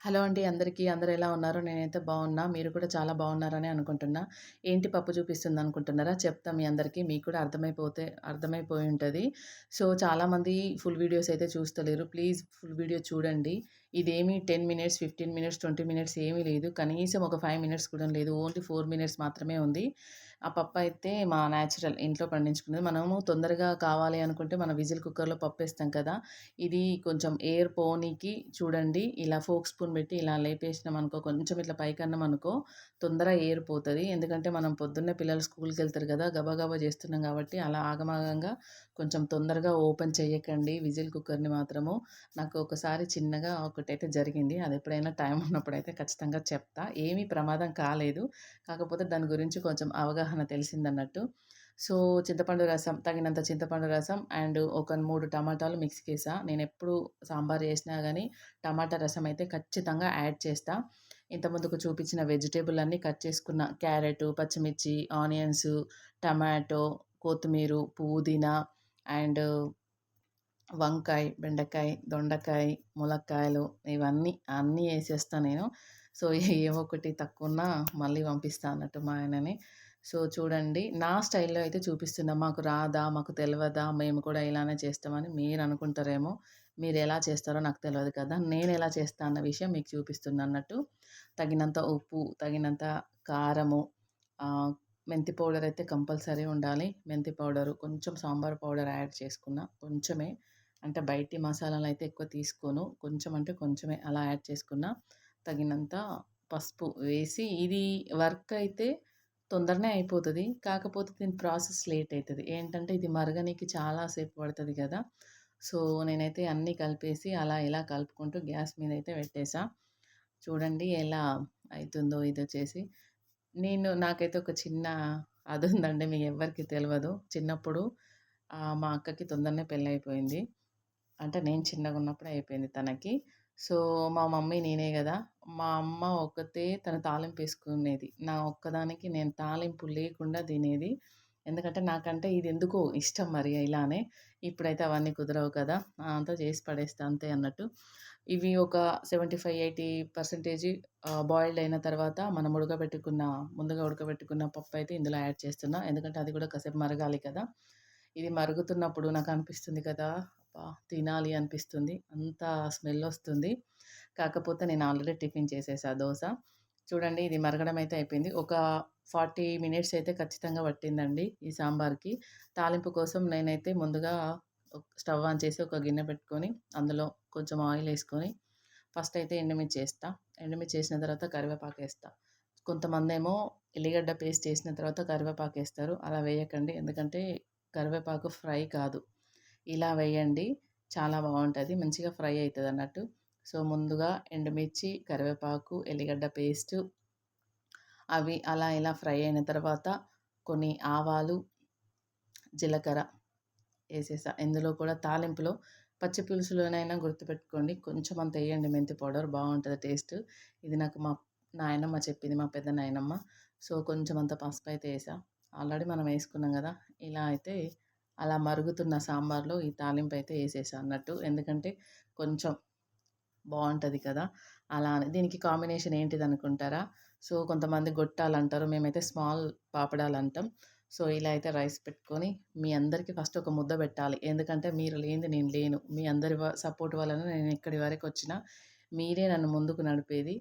Hello అండి అందరికీ. అందరూ ఎలా ఉన్నారు? నేనైతే బాగున్నా. మీరు కూడా చాలా బాగున్నారని అనుకుంటున్నా. ఏంటి పప్పు చూపిస్తుంది అనుకుంటున్నారా? చెప్తా మీ అందరికీ. మీకు కూడా అర్థమైపోతే అర్థమైపోయి ఉంటుంది. సో చాలామంది ఫుల్ వీడియోస్ అయితే చూస్తలేరు. ప్లీజ్ ఫుల్ వీడియో చూడండి. ఇదేమి ten minutes fifteen minutes twenty minutes ఏమీ లేదు. కనీసం ఒక ఫైవ్ మినిట్స్ కూడా లేదు. ఓన్లీ ఫోర్ మినిట్స్ మాత్రమే ఉంది. ఆ పప్పు అయితే మా న్యాచురల్ ఇంట్లో పండించుకునేది మనము తొందరగా కావాలి అనుకుంటే మన విజిల్ కుక్కర్లో పప్పు వేస్తాం కదా. ఇది కొంచెం ఎయిర్ పోనీకి చూడండి ఇలా ఫోక్ స్పూన్ పెట్టి ఇలా లేపేసినాం అనుకో కొంచెం ఇట్లా పైకన్నాం అనుకో తొందరగా ఎయిర్ పోతుంది. ఎందుకంటే మనం పొద్దున్నే పిల్లలు స్కూల్కి వెళ్తారు కదా గబాగబా చేస్తున్నాం కాబట్టి అలా ఆగమాగంగా కొంచెం తొందరగా ఓపెన్ చేయకండి విజిల్ కుక్కర్ని మాత్రము. నాకు ఒకసారి చిన్నగా ఒకటైతే జరిగింది. అది ఎప్పుడైనా టైం ఉన్నప్పుడైతే ఖచ్చితంగా చెప్తా. ఏమీ ప్రమాదం కాలేదు. కాకపోతే దాని గురించి కొంచెం అవగాహన తెలిసిందన్నట్టు. సో చింతపండు రసం తగినంత చింతపండు రసం అండ్ ఒక మూడు టమాటాలు మిక్స్ చేసా. నేను ఎప్పుడు సాంబార్ చేసినా కానీ టమాటా రసం అయితే ఖచ్చితంగా యాడ్ చేస్తా. ఇంత ముందుకు చూపించిన వెజిటేబుల్ అన్నీ కట్ చేసుకున్న క్యారెట్ పచ్చిమిర్చి ఆనియన్స్ టమాటో కొత్తిమీర పుదీనా అండ్ వంకాయ బెండకాయ దొండకాయ ములక్కాయలు ఇవన్నీ అన్నీ వేసేస్తాను నేను. సో ఏ ఒకటి తక్కువ మళ్ళీ పంపిస్తాను అన్నట్టు మా ఆయనని. సో చూడండి నా స్టైల్లో అయితే చూపిస్తున్నా. మాకు రాదా మాకు తెలియదా మేము కూడా ఇలానే చేస్తామని మీరు అనుకుంటారేమో మీరు ఎలా చేస్తారో నాకు తెలియదు కదా నేను ఎలా చేస్తా అన్న విషయం మీకు చూపిస్తున్నా అన్నట్టు. తగినంత ఉప్పు తగినంత కారము మెంతి పౌడర్ అయితే కంపల్సరీ ఉండాలి. మెంతి పౌడరు కొంచెం సాంబార్ పౌడర్ యాడ్ చేసుకున్న కొంచెమే. అంటే బయటి మసాలాలు అయితే ఎక్కువ తీసుకోను. కొంచెం అంటే కొంచెమే అలా యాడ్ చేసుకున్న తగినంత పసుపు వేసి ఇది వర్క్ అయితే తొందరనే అయిపోతుంది. కాకపోతే దీని ప్రాసెస్ లేట్ అవుతుంది ఏంటంటే ఇది మరగనికి చాలాసేపు పడుతుంది కదా. సో నేనైతే అన్నీ కలిపేసి అలా ఇలా కలుపుకుంటూ గ్యాస్ మీద అయితే పెట్టేసా. చూడండి ఎలా అవుతుందో ఇది వచ్చేసి. నేను నాకైతే ఒక చిన్న అది ఉందండి మీకు ఎవరికి తెలియదు చిన్నప్పుడు మా అక్కకి తొందరనే పెళ్ళి అయిపోయింది అంటే నేను చిన్నగా ఉన్నప్పుడు అయిపోయింది తనకి. సో మా మమ్మీ నేనే కదా మా అమ్మ ఒక్కతే తన తాలింపు వేసుకునేది. నా ఒక్కదానికి నేను తాలింపు లేకుండా తినేది. ఎందుకంటే నాకంటే ఇది ఎందుకో ఇష్టం మరి ఇలానే. ఇప్పుడైతే అవన్నీ కుదరవు కదా! అంతా చేసి పడేస్తా అంతే అన్నట్టు. ఇవి ఒక seventy five eighty percentage boiled అయిన తర్వాత మనం ఉడకబెట్టుకున్న ముందుగా ఉడకబెట్టుకున్న పప్పు అయితే ఇందులో యాడ్ చేస్తున్నా. ఎందుకంటే అది కూడా కాసేపు మరగాలి కదా! ఇది మరుగుతున్నప్పుడు నాకు అనిపిస్తుంది కదా! తినాలి అనిపిస్తుంది. అంత స్మెల్ వస్తుంది. కాకపోతే నేను ఆల్రెడీ టిఫిన్ చేసేసా దోశ. చూడండి ఇది మరగడం అయితే అయిపోయింది. ఒక ఫార్టీ మినిట్స్ అయితే ఖచ్చితంగా పట్టిందండి ఈ సాంబార్కి. తాలింపు కోసం నేనైతే ముందుగా స్టవ్ ఆన్ చేసి ఒక గిన్నె పెట్టుకొని అందులో కొంచెం ఆయిల్ వేసుకొని ఫస్ట్ అయితే ఎండుమిర్చి వేస్తా. ఎండుమిర్చి వేసిన తర్వాత కరివేపాకు వేస్తా. కొంతమంది ఏమో ఎల్లిగడ్డ పేస్ట్ చేసిన తర్వాత కరివేపాకు వేస్తారు. అలా వేయకండి. ఎందుకంటే కరివేపాకు ఫ్రై కాదు. ఇలా వేయండి. చాలా బాగుంటుంది. మంచిగా ఫ్రై అవుతుంది అన్నట్టు సో ముందుగా ఎండుమిర్చి కరివేపాకు ఎల్లిగడ్డ పేస్టు అవి అలా ఇలా ఫ్రై అయిన తర్వాత కొన్ని ఆవాలు జీలకర్ర వేసేసా. ఇందులో కూడా తాలింపులో పచ్చి పులుసులోనైనా గుర్తుపెట్టుకోండి. కొంచెం అంత వేయండి. మెంతి పౌడర్ బాగుంటుంది టేస్ట్. ఇది నాకు మా నాయనమ్మ చెప్పింది. మా పెద్ద నాయనమ్మ. సో కొంచెం అంత పసుపు అయితే వేసా. ఆల్రెడీ మనం వేసుకున్నాం కదా. ఇలా అయితే అలా మరుగుతున్న సాంబార్లో ఈ తాలింపు అయితే వేసేసా అన్నట్టు. ఎందుకంటే కొంచెం బాగుంటుంది కదా! అలా దీనికి కాంబినేషన్ ఏంటిది అనుకుంటారా సో కొంతమంది గొట్టాలు అంటారు మేమైతే స్మాల్ పాపడాలు అంటాం సో ఇలా అయితే రైస్ పెట్టుకొని మీ అందరికీ ఫస్ట్ ఒక ముద్ద పెట్టాలి. ఎందుకంటే మీరు లేనిది నేను లేను. మీ అందరి సపోర్ట్ వలన నేను ఇక్కడి వరకు వచ్చిన మీరే నన్ను ముందుకు నడిపేది.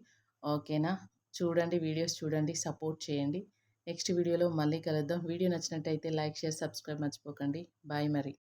ఓకేనా? చూడండి వీడియోస్ చూడండి సపోర్ట్ చేయండి. నెక్స్ట్ వీడియోలో మళ్ళీ కలుద్దాం. వీడియో నచ్చినట్టయితే లైక్ షేర్ సబ్స్క్రైబ్ మర్చిపోకండి. బాయ్ మరి.